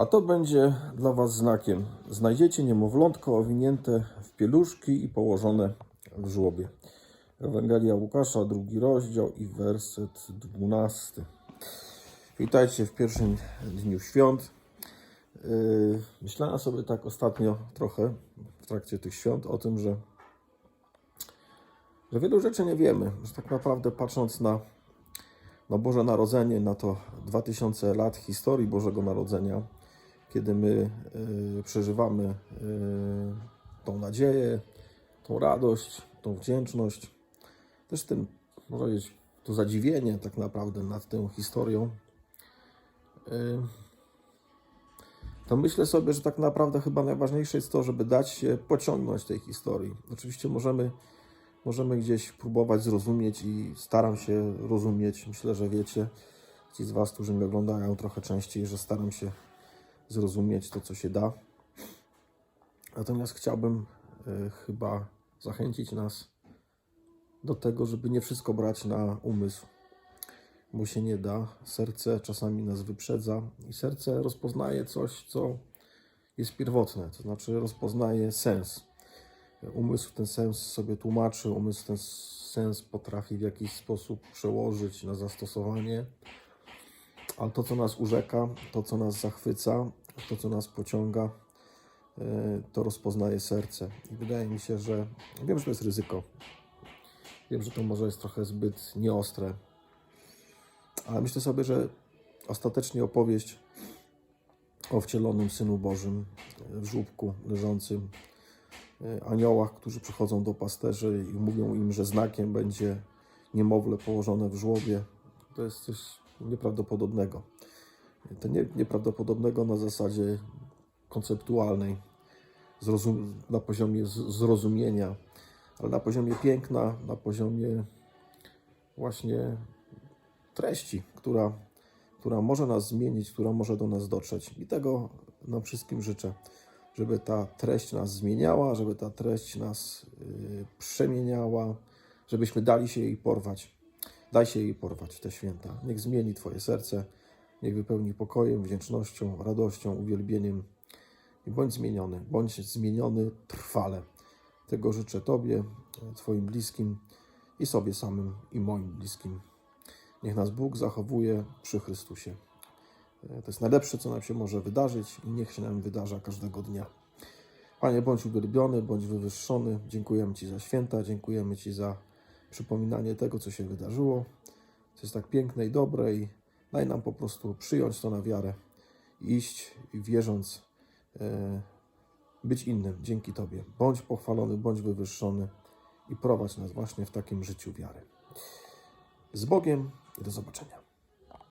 A to będzie dla Was znakiem. Znajdziecie niemowlątko owinięte w pieluszki i położone w żłobie. Ewangelia Łukasza, drugi rozdział i werset dwunasty. Witajcie w pierwszym dniu świąt. Yy, Myślałem sobie tak ostatnio trochę w trakcie tych świąt o tym, że, że wielu rzeczy nie wiemy. Że tak naprawdę patrząc na, na Boże Narodzenie, na to 2000 lat historii Bożego Narodzenia, kiedy my y, przeżywamy y, tą nadzieję, tą radość, tą wdzięczność, też ten, można powiedzieć, to zadziwienie tak naprawdę nad tą historią, y, to myślę sobie, że tak naprawdę chyba najważniejsze jest to, żeby dać się pociągnąć tej historii. Oczywiście możemy, możemy gdzieś próbować zrozumieć i staram się rozumieć. Myślę, że wiecie, ci z Was, którzy mnie oglądają trochę częściej, że staram się zrozumieć to, co się da. Natomiast chciałbym e, chyba zachęcić nas do tego, żeby nie wszystko brać na umysł, bo się nie da. Serce czasami nas wyprzedza i serce rozpoznaje coś, co jest pierwotne, to znaczy rozpoznaje sens. Umysł ten sens sobie tłumaczy, umysł ten sens potrafi w jakiś sposób przełożyć na zastosowanie, ale to, co nas urzeka, to, co nas zachwyca, to, co nas pociąga, e, to rozpoznaje serce. I wydaje mi się, że wiem, że to jest ryzyko. Wiem, że to może jest trochę zbyt nieostre, ale myślę sobie, że ostatecznie opowieść o wcielonym Synu Bożym w żłóbku leżącym, e, aniołach, którzy przychodzą do pasterzy i mówią im, że znakiem będzie niemowlę położone w żłobie, to jest coś nieprawdopodobnego. To nie, nieprawdopodobnego na zasadzie konceptualnej, zrozum, na poziomie zrozumienia, ale na poziomie piękna, na poziomie właśnie treści, która, która może nas zmienić, która może do nas dotrzeć. I tego nam wszystkim życzę, żeby ta treść nas zmieniała, żeby ta treść nas y, przemieniała, żebyśmy dali się jej porwać. Daj się jej porwać te święta. Niech zmieni Twoje serce, niech wypełni pokojem, wdzięcznością, radością, uwielbieniem. I bądź zmieniony, bądź zmieniony trwale. Tego życzę Tobie, Twoim bliskim i sobie samym i moim bliskim. Niech nas Bóg zachowuje przy Chrystusie. To jest najlepsze, co nam się może wydarzyć i niech się nam wydarza każdego dnia. Panie, bądź uwielbiony, bądź wywyższony. Dziękujemy Ci za święta, dziękujemy Ci za przypominanie tego, co się wydarzyło, co jest tak piękne i dobre i daj nam po prostu przyjąć to na wiarę, iść wierząc, e, być innym dzięki Tobie. Bądź pochwalony, bądź wywyższony i prowadź nas właśnie w takim życiu wiary. Z Bogiem i do zobaczenia.